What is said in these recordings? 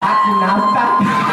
Aqui na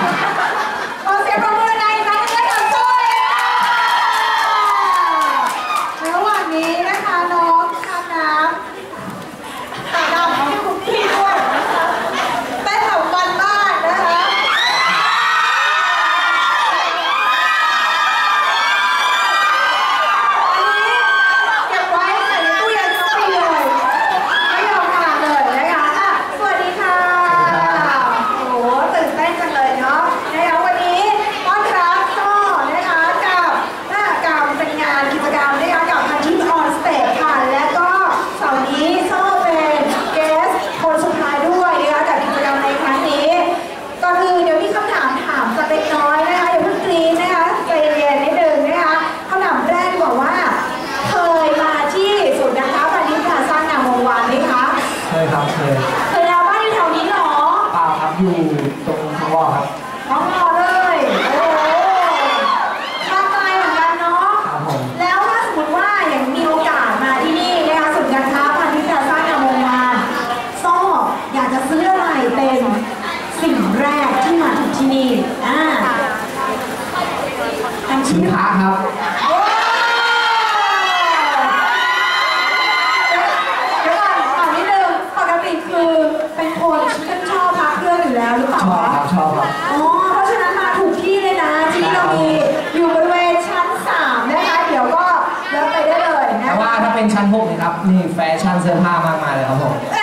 เป็นชั้นหกเลยครับนี่แฟชั่นเสื้อผ้ามากมายเลยครับผมเ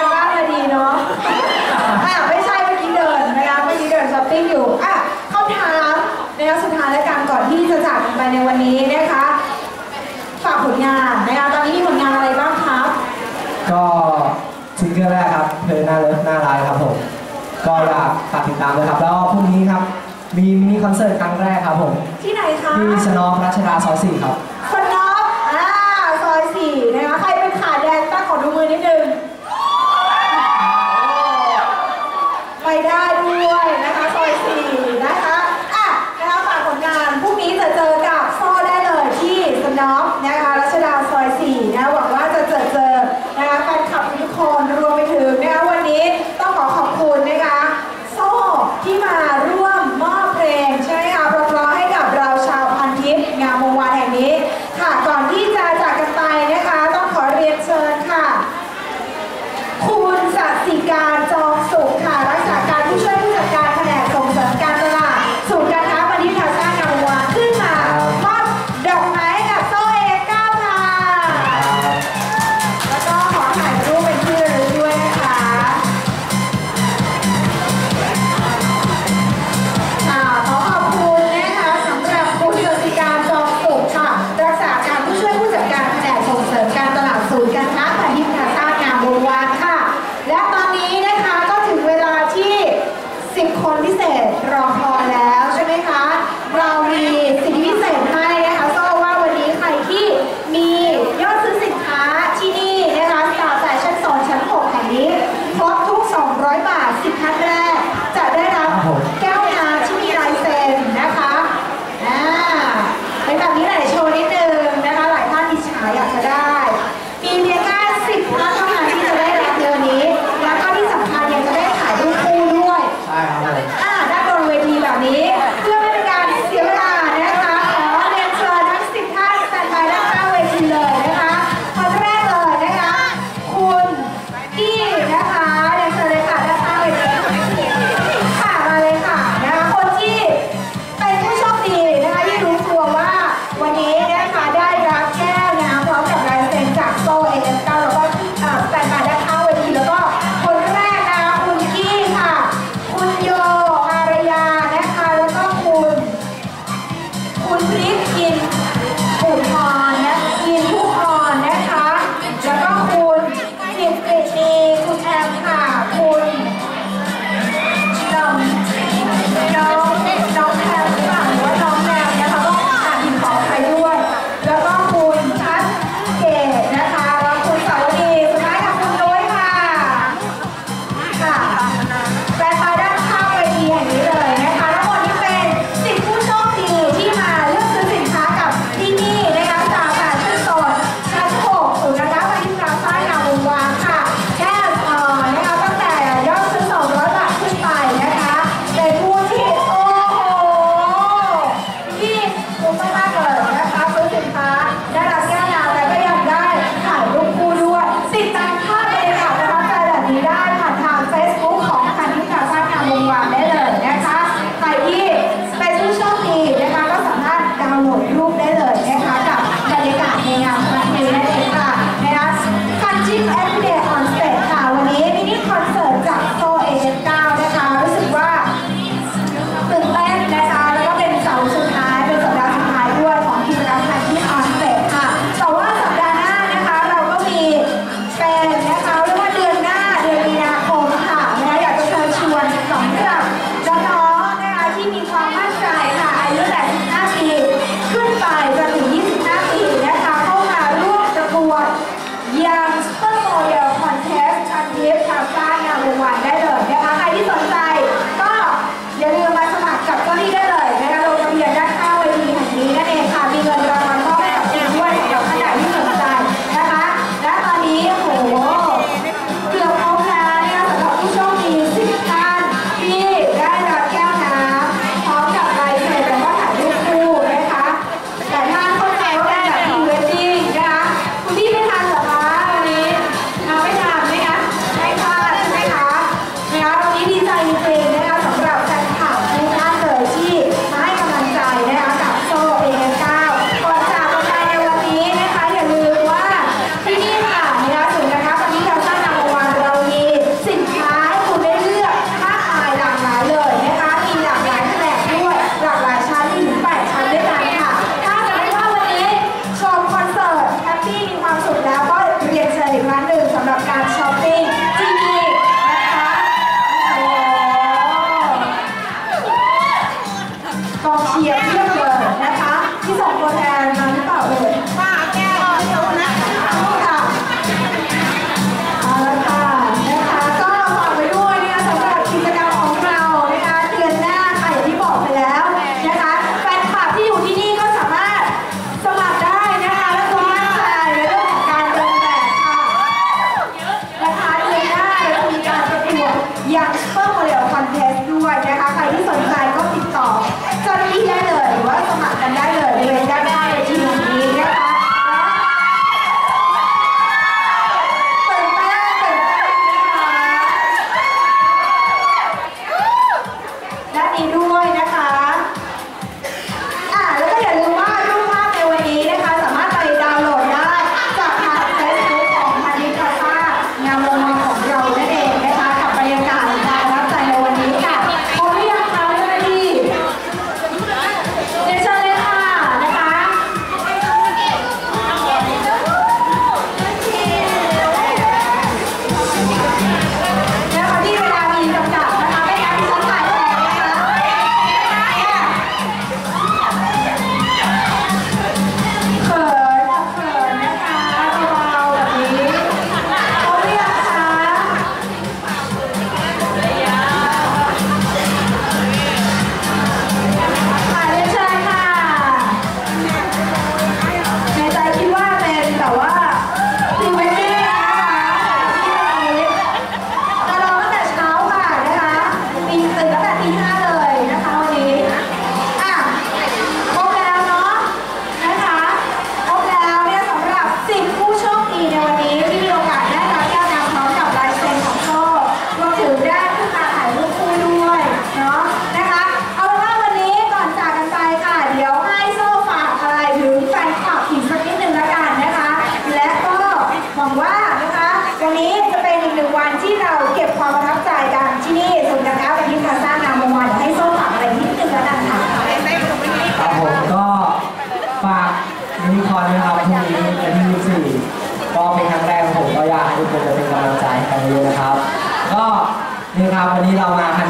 าทบ้านมาดีเนาะไม่ใช่เมื่อกี้เดินนะคะเมื่อกี้เดินชอปปิ้งอยู่อะคำถามนะคะสุดท้และการกอนที่จะจากกันไปในวันนี้นะคะฝากผลงานนะคะตอนนี้มีผลงานอะไรบ้างครับก็ซิงเกิลแรกครับเพลงหน้าเลิน้าร้าครับผม ก็อยากฝากติดตามเลยครับ แล้วพรุ่งนี้ครับมีมินิคอนเสิร์ตครั้งแรกครับผม ที่ไหนคะที่ชนอพระราชดาซอยสี่ครับ การ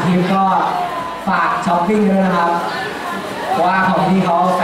คลิปก็ฝากช้อปปิ้งด้วยนะครับ ว่าของที่เขาแฟ